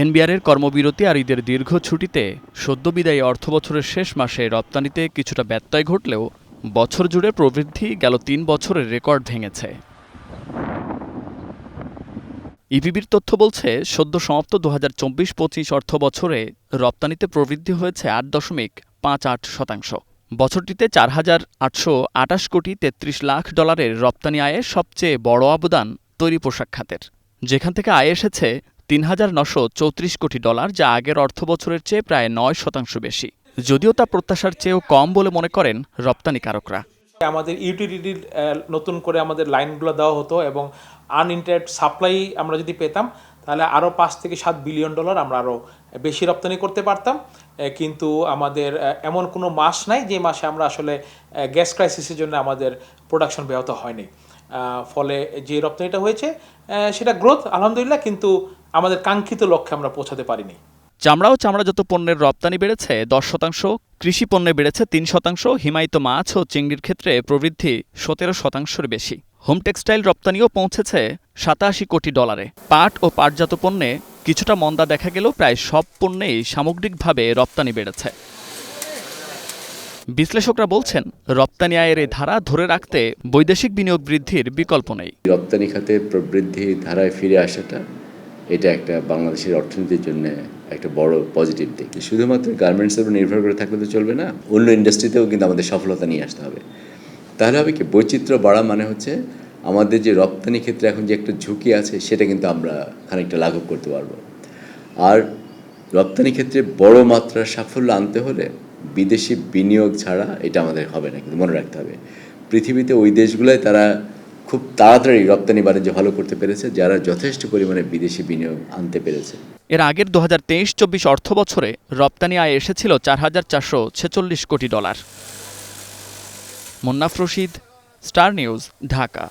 এনবিআরের কর্মবিরতি আর ঈদের দীর্ঘ ছুটিতে সদ্য বিদায়ী অর্থবছরের শেষ মাসে রপ্তানিতে কিছুটা ব্যত্যয় ঘটলেও বছর জুড়ে প্রবৃদ্ধি গেল তিন বছরের রেকর্ড ভেঙেছে। ইপিবির তথ্য বলছে, সদ্য সমাপ্ত দু হাজার চব্বিশ পঁচিশ অর্থ বছরে রপ্তানিতে প্রবৃদ্ধি হয়েছে আট দশমিক পাঁচ আট শতাংশ। বছরটিতে চার হাজার আটশো আটাশ কোটি তেত্রিশ লাখ ডলারের রপ্তানি আয়ে সবচেয়ে বড় অবদান তৈরি পোশাক খাতের। যেখান থেকে আয় এসেছে তিন হাজার নশো চৌত্রিশ কোটি ডলার, যা আগের অর্থ বছরের চেয়ে প্রায় নয় শতাংশ বেশি। যদিও তা প্রত্যাশার চেয়েও কম বলে মনে করেন রপ্তানিকারকরা। আমাদের ইউটিলিটির নতুন করে আমাদের লাইনগুলো দেওয়া হতো এবং আনইন্টারেক্ট সাপ্লাই আমরা যদি পেতাম, তাহলে আরও পাঁচ থেকে সাত বিলিয়ন ডলার আমরা আরও বেশি রপ্তানি করতে পারতাম। কিন্তু আমাদের এমন কোনো মাস নাই যে মাসে আমরা আসলে গ্যাস ক্রাইসিসের জন্য আমাদের প্রোডাকশন ব্যাহত হয়নি। ফলে যে রপ্তানিটা হয়েছে সেটা গ্রোথ, আলহামদুলিল্লাহ, কিন্তু আমাদের কাঙ্ক্ষিত লক্ষ্যে আমরা পৌঁছাতে পারিনি। চামড়া ও চামড়াজাত পণ্যের রপ্তানি বেড়েছে দশ শতাংশ। কৃষি পণ্যে বেড়েছে তিন শতাংশ। হিমায়িত মাছ ও চিংড়ির ক্ষেত্রে প্রবৃদ্ধি সতেরো শতাংশের বেশি। হোম টেক্সটাইল রপ্তানিও পৌঁছেছে সাতাশি কোটি ডলারে। পাট ও পাটজাত পণ্যে কিছুটা মন্দা দেখা গেলেও প্রায় সব পণ্যেই সামগ্রিকভাবে রপ্তানি বেড়েছে। বিশ্লেষকরা বলছেন রপ্তানি আয়ের এই ধারা ধরে রাখতে বৈদেশিক বিনিয়োগ বৃদ্ধির বিকল্প নেই। রপ্তানি খাতে প্রবৃদ্ধি ধারায় ফিরে আসাটা এটা একটা বাংলাদেশের অর্থনীতির জন্য একটা বড় পজিটিভ দিক। শুধুমাত্র গার্মেন্টসের উপর নির্ভর করে থাকলে তো চলবে না, অন্য ইন্ডাস্ট্রিতেও কিন্তু আমাদের সফলতা নিয়ে আসতে হবে। তাহলে হবে কি? বৈচিত্র্য বাড়া মানে হচ্ছে আমাদের যে রপ্তানি ক্ষেত্রে এখন যে একটা ঝুঁকি আছে, সেটা কিন্তু আমরা খানিকটা লাঘব করতে পারব। আর রপ্তানি ক্ষেত্রে বড় মাত্রার সাফল্য আনতে হলে বিদেশি বিনিয়োগ ছাড়া এটা আমাদের হবে না, কিন্তু মনে রাখতে হবে। পৃথিবীতে ওই দেশগুলোয় তারা খুব তাড়াতাড়ি রপ্তানি বাণিজ্য ভালো করতে পেরেছে, যারা যথেষ্ট পরিমাণে বিদেশি বিনিয়োগ আনতে পেরেছে। এর আগের দু হাজার তেইশ চব্বিশ অর্থ বছরে রপ্তানি আয় এসেছিল চার হাজার চারশো ছেচল্লিশ কোটি dollar. Munnaf Rashid, star news, Dhaka.